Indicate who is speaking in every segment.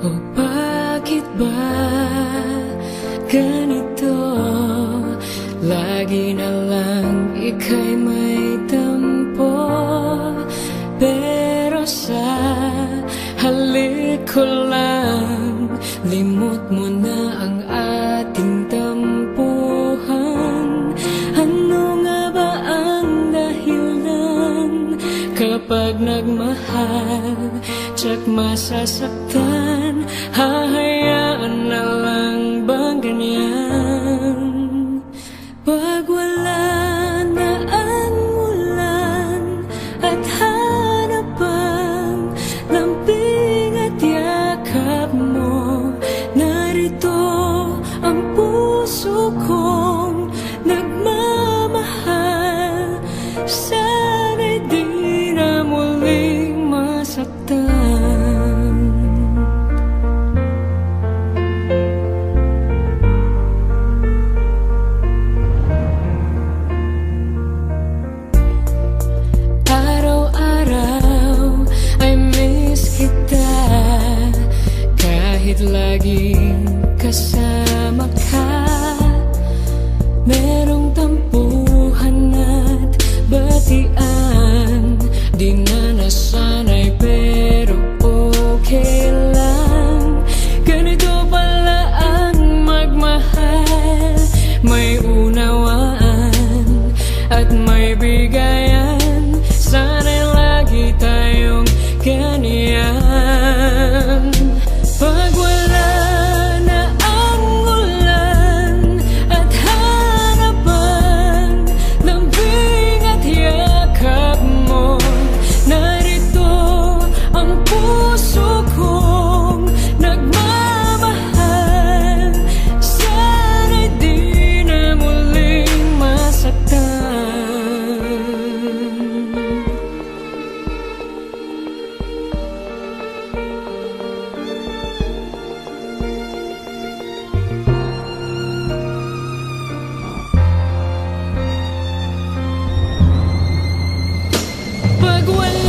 Speaker 1: Oh, ba ganito? Lagi na lang ika'y may tampo Pero sa halik ko lang Limot mo na ang Tsak masasaktan Hahayaan na lang bang ganyan laging kasama ka Merong tampuhan at batian. Di na nasanay pero okay lang. Ganito pala ang magmahal. May unawaan at may bigay But when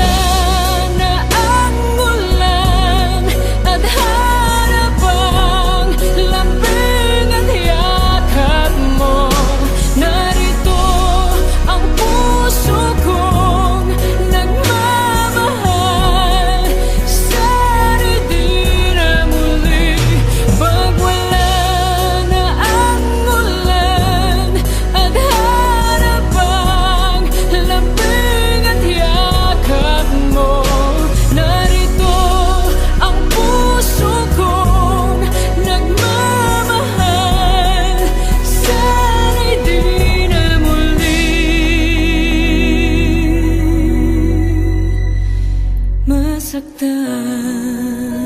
Speaker 1: nasaktan